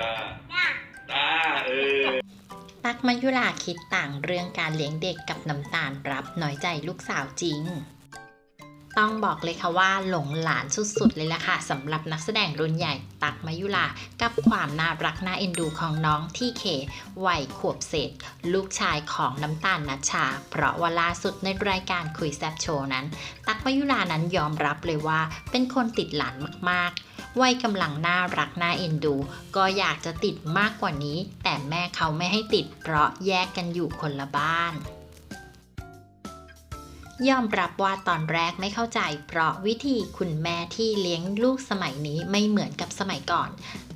ตา ตา เออ ตักมายุราคิดต่างเรื่องการเลี้ยงเด็กกับน้ำตาลรับน้อยใจลูกสาวจริง ต้องบอกเลยค่ะว่าหลงหลานสุดๆ เลยล่ะค่ะสำหรับนักแสดงรุ่นใหญ่ตักมายุรากับความน่ารักน่าเอ็นดูของน้องที่เควัยขวบเศษ ลูกชายของน้ำตาลนัชชา เพราะว่าล่าสุดในรายการคุยแซบโชว์นั้น ตักมายุรานั้นยอมรับเลยว่าเป็นคนติดหลานมากๆ วัยกำลังน่ารักน่าเอ็นดู ก็อยากจะติดมากกว่านี้ แต่แม่เขาไม่ให้ติดเพราะแยกกันอยู่คนละบ้านยอมรับว่าตอนแรกไม่เข้าใจเพราะวิธีคุณแม่ที่เลี้ยงลูกสมัยนี้ไม่เหมือนกับสมัยก่อน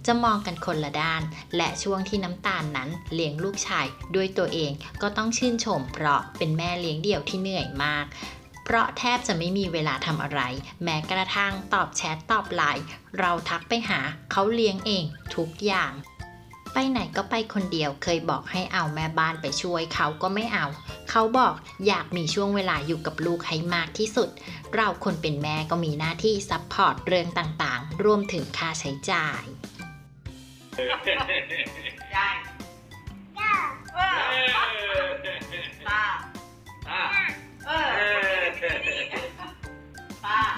จะมองกันคนละด้าน และช่วงที่น้ำตาลนั้นเลี้ยงลูกชายด้วยตัวเองก็ต้องชื่นชมเพราะเป็นแม่เลี้ยงเดี่ยวที่เหนื่อยมาก เพราะแทบจะไม่มีเวลาทำอะไร แม้กระทั่งตอบแชทตอบไลน์เราทักไปหาเขาเลี้ยงเองทุกอย่าง ไปไหนก็ไปคนเดียวเคยบอกให้เอาแม่บ้านไปช่วย เขาก็ไม่เอา เขาบอกอยากมีช่วงเวลาอยู่กับลูกให้มากที่สุด เราคนเป็นแม่ก็มีหน้าที่ซัพพอร์ตเรื่องต่างๆ รวมถึงค่าใช้จ่ายยา